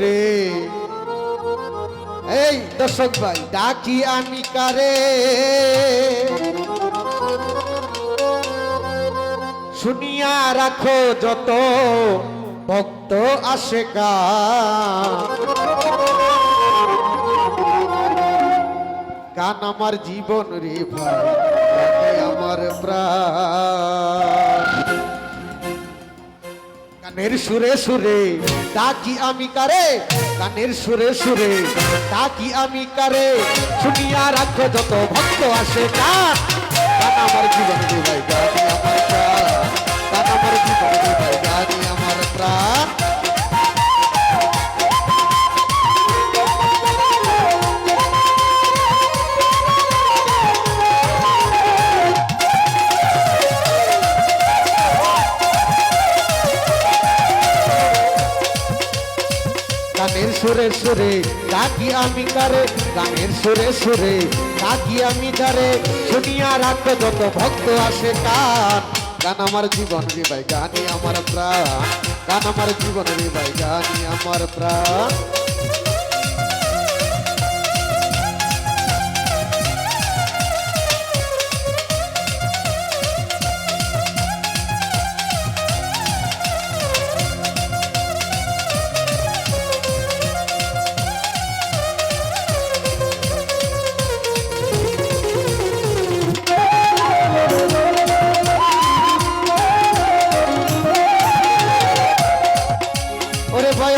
রে। এই দর্শক ভাই, ডাকি আমি কারে? শুনিয়া রাখো যত ভক্ত আসে গান আমার জীবন রে ভাই আমার প্রাণ। গানের সুরে সুরে ডাকি আমি কারে? গানের সুরে সুরে ডাকি আমি কারে? শুনিয়া রাখো যত ভক্ত আসে গান আমার জীবন ভাই গানের সুরে সুরে, ডাকি আমি কারে গানের সুরে সুরে, ডাকি আমি কারে শুনিয়া রাখবে যত ভক্ত আসে কান। গান আমার জীবন রে ভাই গানি আমার প্রাণ। গান আমার জীবন রে ভাই গানি আমার প্রাণ।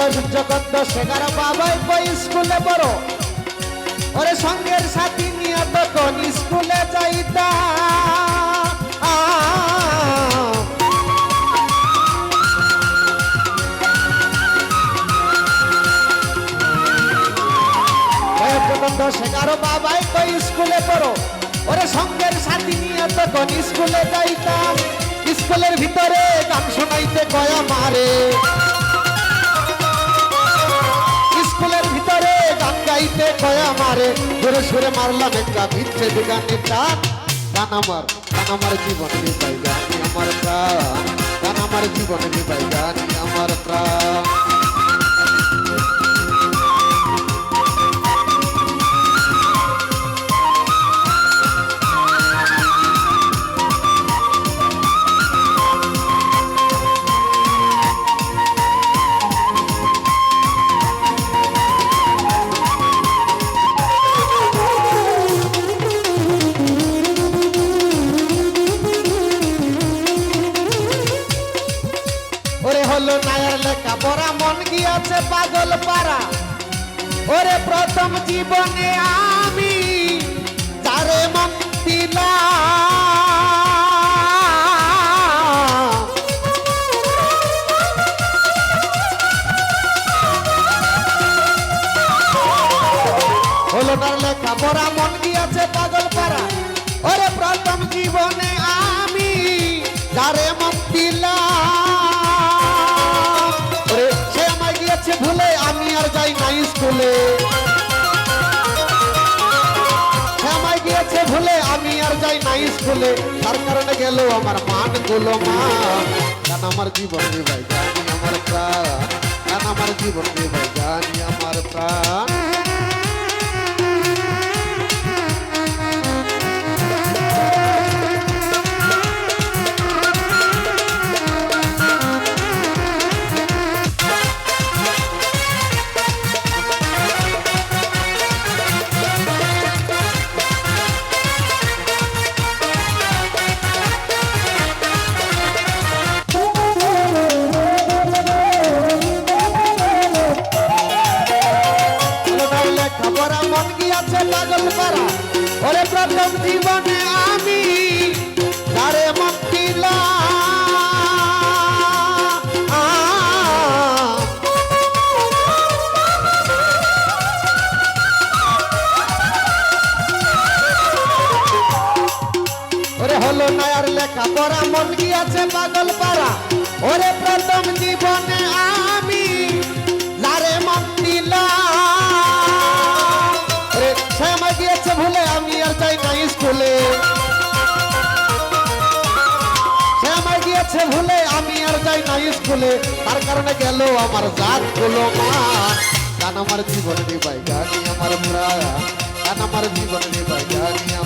বয়স দশ বাবাই সাথী নিয়ে তখন স্কুলে যাইতা। দশ স্কুলে পড়ো? ওরে সঙ্গের সাথী নিয়ে তখন স্কুলে যাইতাম স্কুলের ভিতরে গান কয়া ধরে সরে মারলাম একটা ভিচ্ছে গানে টান গান আমার গান আমার জীবন নিবাই গানি আমার প্রাণ। গান আমার জীবন নিবাই গানি আমার প্রাণ। লেখা পড়া, মন গিয়াছে পাগল পারা ওরে প্রথম জীবনে আমি তারে মন হলো তার লেখা পড়া, মন গিয়াছে পাগল পারা ওরে প্রথম জীবনে আমি যারে মন আমি আর যাই না স্কুলে। তার কারণে গেল আমার মানগুলো মা। গান আমার জীবন রে ভাই, জানি আমার প্রাণ। গান আমার জীবন ভাই, জানি আমার প্রাণ। হলো নায়ার লেখা পড়া মন গিয়াছে পাগল পারা ওরে প্রথম জীবনে আমি লারে মন দিলাম। গিয়েছে ভুলে, আমি আর যাই না স্কুলে। ভুলে, আমি আর যাই না স্কুলে। তার কারণে গেল আমার জাতগুলো মান গান আমার জীবন নিবাই গানি আমার প্রাণ গান আমার জীবন নিবাই গানি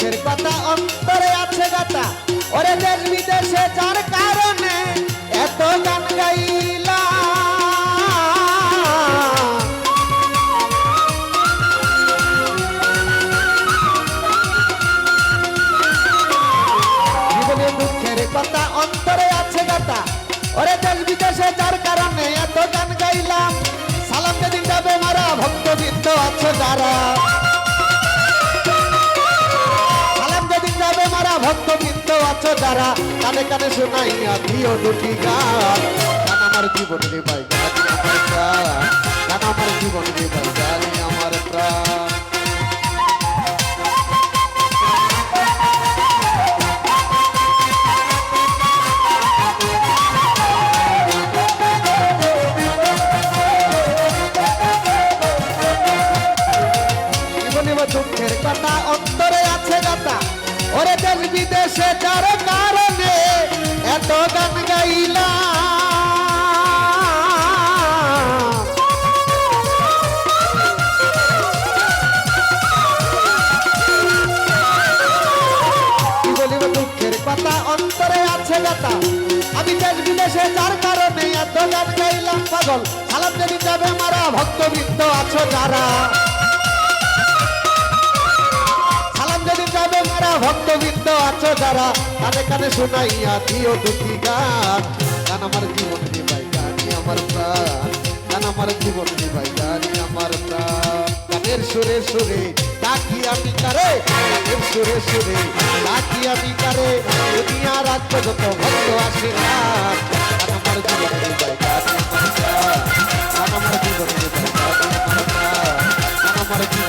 দুঃখের কথা অন্তরে আছে গাতা ওরে দেশ বিদেশে যার কারণে এত গান দুঃখের কথা অন্তরে আছে গাতা ওরে দেশ বিদেশে যার ভক্তবৃন্দ আছো যারা, কানে কানে শোনাইয়া দিও দুটি গান। গান আমার জীবন রে ভাই, গান আমার প্রাণ। গান আমার জীবন রে ভাই, গান আমার প্রাণ। কথা, অন্তরে আছে গাতা ওরে দেশ বিদেশে যার কারণে এত গান গাইলা। কি আমি দেশ বিদেশে যার কারণে এত গান গাইলাম। পাগল যাবে মারা ভক্তবৃন্দ আছো যারা। আছো যারা, কানে কানে শোনাইয়া দিও দুটি গান। গান আমার জীবন রে ভাই গানি আমার প্রাণ। গান আমার জীবন রে ভাই গানি আমার প্রাণ। গানের সুরে সুরে ডাকি আমি কারে? গানের সুরে সুরে ডাকি আমি কারে? দুনিয়া রাজ্য যত ভক্ত আসে গান আমার জীবন রে ভাই গান আমার জীবন রে ভাই গান আমার জীবন